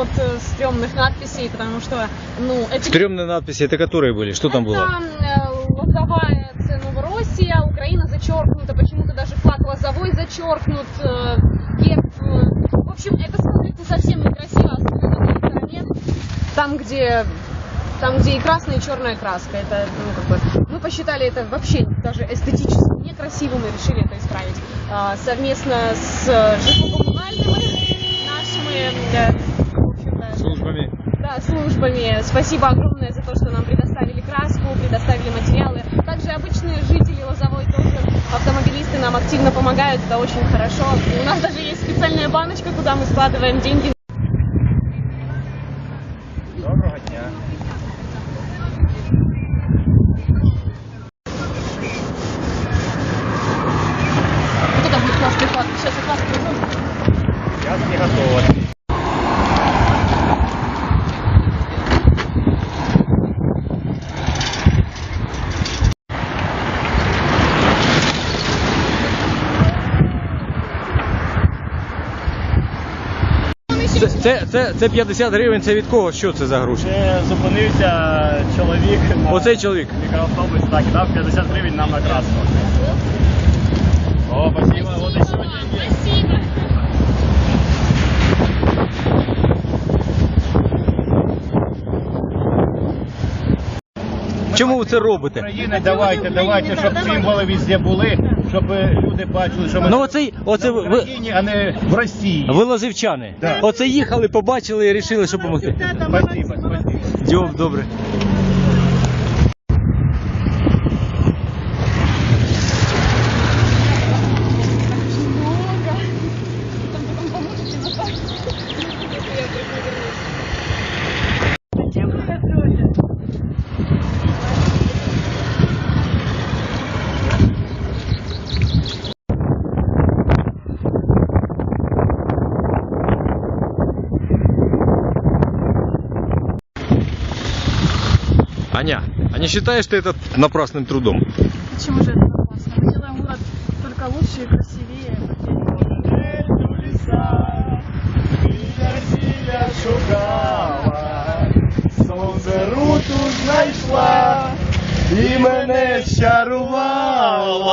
от э, стрёмных надписей, потому что, ну, эти Стрёмные надписи, это которые были? Что там было? Это э, лозовая Новороссия, Украина зачеркнута, почему-то даже флаг лозовой зачеркнут, э, герб. э, В общем, это смотрится совсем некрасиво, особенно на стороне, там, где там, где и красная, и черная краска. Это, ну, как бы, мы посчитали это вообще даже эстетически некрасивым и решили это исправить. А, совместно с нашими, э, в общем-то, Службами. Службами. Спасибо огромное за то, что нам предоставили краску, предоставили материалы. Также обычные жители Лозовой тоже, автомобилисты нам активно помогают, это очень хорошо. У нас даже есть специальная баночка, куда мы складываем деньги. Це, це, це, це 50 гривень, це від кого? Що це за гроші? Ще зупинився чоловік на Оцей чоловік. мікроавтобус, так, і дав 50 гривень нам на краску. О, спасибо, вот еще деньги. Спасибо. Чому ви це робите? Давайте, давайте, щоб символи везде були, щоб люди бачили, що ми Ну оцей, оце в ви, ви, Україні, а не в Росії. ви лозівчани. Да. Оце їхали, побачили і вирішили, що допомогти. Спасибо, добре. Аня, а не считаешь ты это напрасным трудом? Почему же это опасно? Мы делаем город только лучше и красивее. Сонце руту знайшла і мене щарувала.